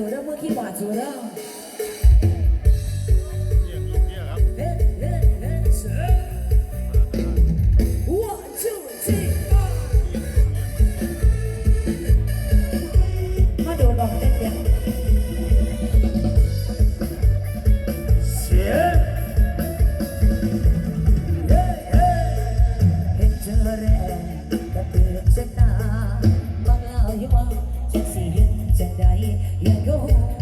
สูเด้อมือขี้บาดสูเด้อเยี่ยงลูกเยี่ยครับเฮ้เฮ้เฮ้เสือ one two three four มาดูลองเต้นเดียวเสียเฮ้เฮ้เห็นเธอแรงกระเตือกเส้นตาบางเอาอยู่ว่าจะสิเห็น จะ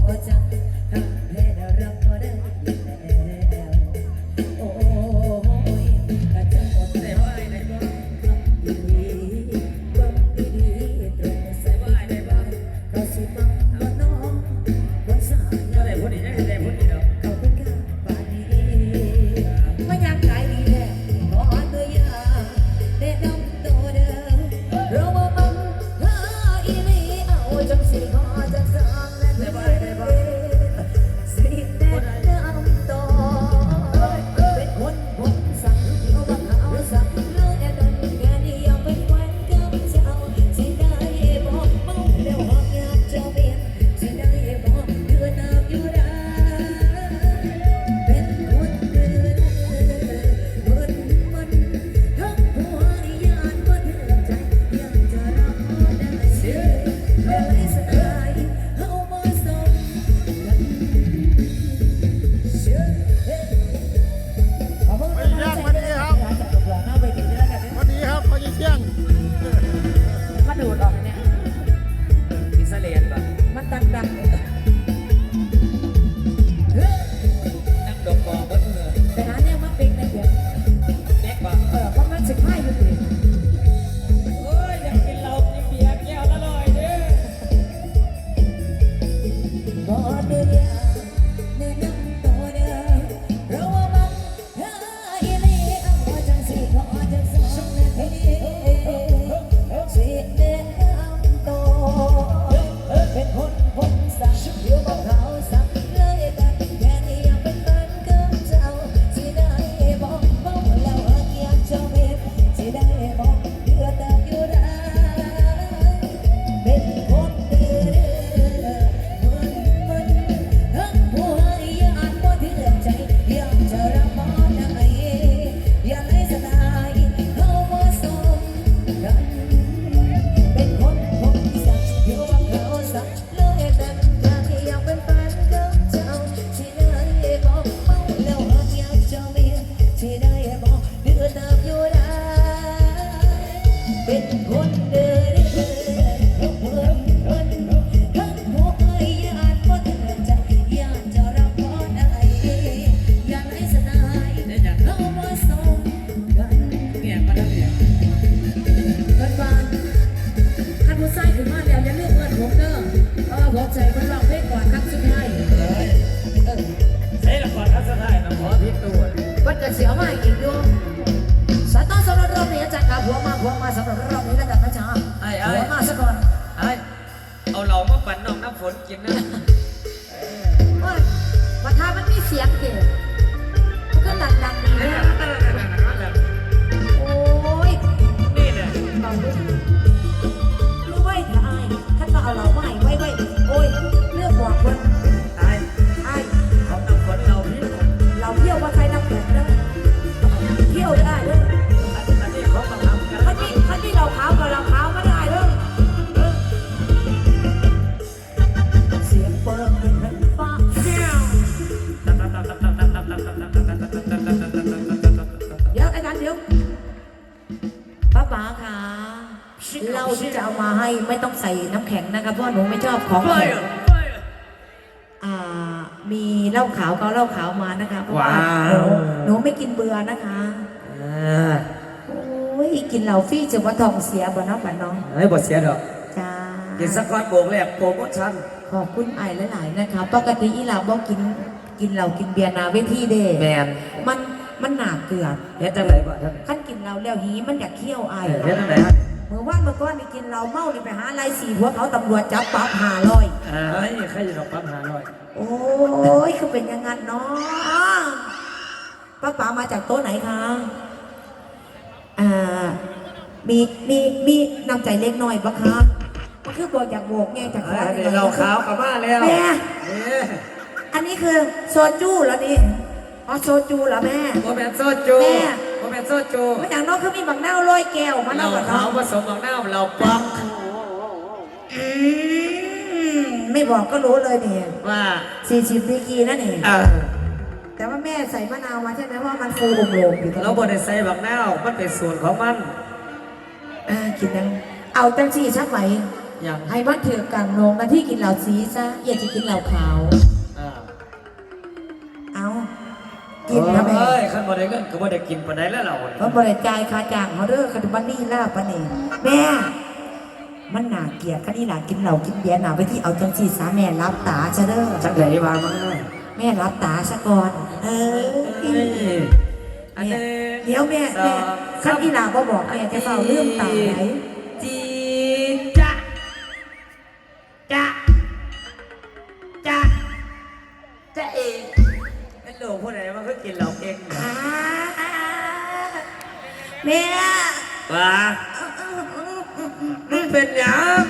เอาเหล้ามาปั่นน้องน้ำฝนกินนะโอ้ยว่าถ้ามันมีเสียงเก๋มันก็ดังดังๆดีเนี่ยโน้ำแข็งนะคะเพราะหนูไม่ชอบของเฮ้ยแข็งอ่ามีเหล้าขาวก็เอาเหล้าขาวมานะคะเพราะว่าว้าว หนูหนูไม่กินเบื่อนะคะโอ้ยกินเหล้าฟรี่จะว่าท้องเสียบ่เน้องบ่น้องเฮ้ยบทเสียดอกจ้า กินสักก้อนโบกแรกโปรโมชั่นขอบคุณไอ้หลายๆนะคะปกติอีหลาบ่กินกินเหล้ากินเบียร์หนาเวทีเด้แมนมันมันหนาเกลือเฮ็ดจังไหนบ่ท่านขั้นกินเหล้าแล้วหีมันอยากเคี้ยวไอายเฮ็ดจังไหนฮะเมื่อวานเมื่อก่อนนี่กินเหล้าเมานี่ไปหาไล่สีหัวเขาตำรวจจับปรับหาลอยเฮ้ยใครจะดอกปั๊มหาหน่อยโอ้ยคือเป็นอยังงั้นเนาะป้าป๋ามาจากโต๊ะไหนคะอ่ามีมีมีน้ำใจเล็กน้อยปะคะคือบอกอยากโบกไงจากอ่าเดี๋ยวเราขาวกลับบ้านแล้วแม่นี่อันนี้คือโซจูเหรอนี่อ๋อโซจูเหรอแม่ โมเมนโซจู แม่ โมเมนโซจูไม่อย่างน้องคือมีบักเน่าลอยแก้วมาเราเนาะก่อนขาวเนาะผสมของน้ำเราป๊อกอืมไม่บอกก็รู้เลยนี่ว่าสี่สิบดีกรีนั่นเองอ่าแต่ว่าแม่ใส่มะนาวมาใช่ไหมว่ามันฟูโลงๆอยู่ตรงเรานี้บดได้ใส่บักน้าวมันเป็นส่วนของมันอ่ากินนังเอาจังสี่ชักไหมอย่างให้มันถือกันลงนะที่กินเหล่าสีซะอย่าจะกินเหล่าขาว ขันบดได้เงินก็บดได้กินปานใดแล้วเราเพราะบริจายคาจางเขาเด้อคาดุบันนี่ล่าปะนี่แม่ มันหนาเกลียดคันนี้หนากินเหล่ากินเบียร์หนาไปที่เอาจังสี่สาแม่รับตาซะเด้อจังไหนมามาแม่รับตาซะก่อนเออเอ้ยอันแม่นี้เดี๋ยวแม่แม่ขั้นที่ลาบ่บอกแม่จะเฝ้าเรื่องตาไหน มึงเป็นหยัง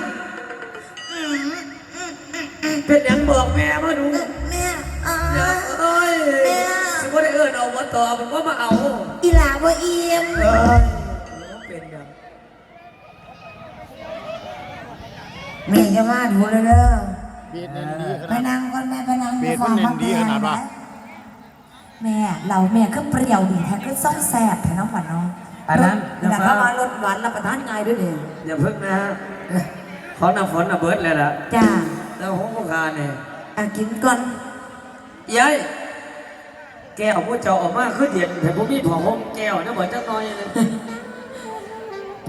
เป็นหยังบอกแม่มาดู แม่อ่าเดี๋ยวเอ้ยแม่ สิว่าได้เอิ้นเอามาต่อมันก็มาเอาอีหลาบ่เอี่ยมเอ้ยเป็นหยังแม่จะมาดูเลยเด้อเบียดเน้นดีขไปนาด นั่งก่อนแม่ไปนั่งเบสมันเน้นดีขนาดว่าแม่เราแม่ก็เปรี้ยวดีแท้ก็ส้มแซ่บแท้น้องหวานน้อง อันนั้นแต่นะคถ้ารับมารสหวานรับประทานง่ายด้วยเองอย่าพึ่งนะฮะขอน้ำฝนน่ะเบิดเลยล่ะจ้าแล้วห้องผู้คาเนี่ยอะกินก่อนยายแก้วผู้เจ้าออกมาคือเย็นแต่ผมมีผ้าห่มแก้วนะเหมือนจักหน้อยเลย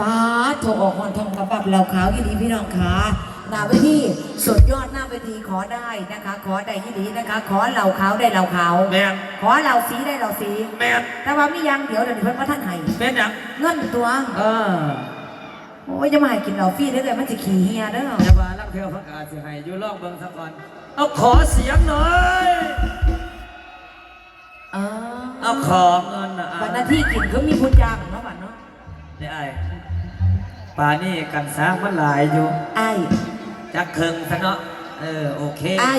ป้าดโทรออกหอนทองกระบับเราขาวยี่ดีพี่น้องขา หน้าเวทีสุดยอดหน้าเวทีขอได้นะคะ ขอได้ยี่ดีนะคะ ขอเหล่าขาวได้เหล่าขาวแม่น ขอเหล่าสีได้เหล่าสี แม่นแต่ว่ามีอยังเดี๋ยวเดี๋ยวนี้เพิ่นว่าท่านให้แม่นหยังเงินตัว เออโอ้ยจะมาให้กินเหล่าฟรีได้เลยมันจะขี่เฮียเด้ออย่ามาลักเทือพักอาสิให้อยู่ลองเบิ่งสักก่อนเอาขอเสียงหน่อยเออเอาขอเงินนะบัตรหน้าที่กินก็มีผู้จ้างเนาะบัตรเนาะนี่ไอ้ป่านี่กันสร้างมันหลายอยู่ ไอ้ จักเคิงซะเนาะ เออ โอเค ไอ้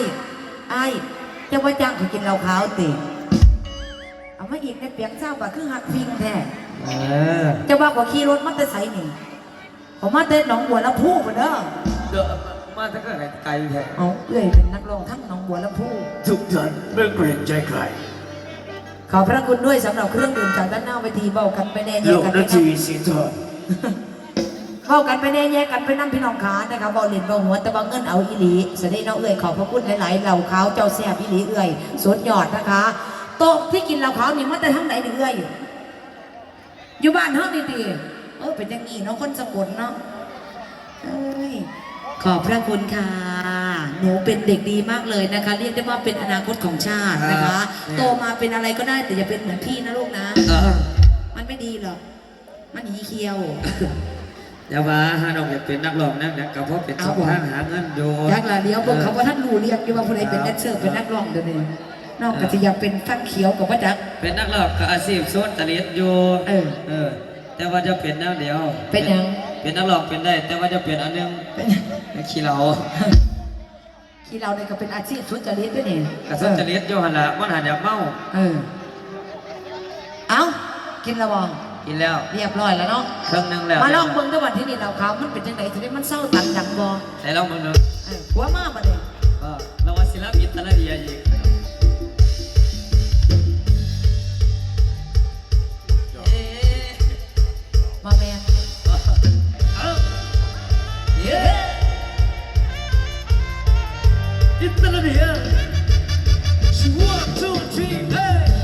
ไอ้จะว่าจ้างให้กินเหล้าขาวติเอามาอีกในเปียกเจ้าบ่คือหักฟิงแท้เออจะว่าก็ขี่รถมาแต่ไสนี่ผมมาแต่หนองบัวลำพูบ่เด้อเดี๋ยวมาถ้าก็ไกลแท้เอาเอ้ยเป็นนักร้องทั้งหนองบัวลำพูทุกท่านไม่เกรงใจใครขอบพระคุณด้วยสำหรับเครื่องดื่มจากด้านหน้าเวทีเบากันไปแน่แยลกงกันไปนานะทีสิเถิด เบากันไปแน่แยกกันไปนั่พี่น้องขานะครับเบาเล่นเบาหัวแต่บางเงินเอาอีหลีสวัสดีน้องเอ้ยขอบพระคุณหลายๆเหล่าขาวเจ้าแซ่บอีหลีเอ้ยสุดยอดนะคะโต๊ะที่กินเหล้าขาวนี่มาแต่ทั้งไหนนี่เอ้ยอยู่บ้านเฮานี่ติเออเป็นอย่างงี้เนาะคนสกลเนาะเอ้ยขอบพระคุณค่ะ หนูเป็นเด็กดีมากเลยนะคะ เรียกได้ว่าเป็นอนาคตของชาตินะคะ โตมาเป็นอะไรก็ได้แต่อย่าเป็นเหมือนพี่นะลูกนะเออมันไม่ดีหรอก มันหนีเคียว อย่าว่าฮานองอยากเป็นนักร้องนักเนี่ยก็เพราะเป็นเอาช่องบ่ทางหาเงินอยู่ยักษ์ละเดียวพวกเขาว่าท่านรู้เรียกอยู่ว่าผู้ใดเป็นแดนเซอร์เป็นนักร้องเดี๋ยวนี้นอกจากจะอยากเป็นฟักเขียวกับว่าจักเป็นนักร้องก็อาชีพโซนตะเลียดอยู่เออเออ แต่ว่าจะเป็นแนวเดียว เป็นหยังเป็นนักร้องเป็นได้ แต่ว่าจะเป็นอันหนึงเป็นขี้เหล้าที่เราเนี่ยก็เป็นอาชีพสุจริตด้วยนี่กระสุนตะเลียดอยู่หั่นล่ะมันหันอยากเมาเออเอากินและบอง กินแล้ว เรียบร้อยแล้วเนาะเครื่องนึงแล้วมาลองเบิ่งตะววันที่นี่เราเขามันเป็นยังไงที่ได้มันเศร้าตันดังบอไหนลองเบิ่งดูหัวมาบ่ได้ก็เราว่าศิลปินตะละเดียอีกมาแม่เย้อิตาลี One, two, three, hey!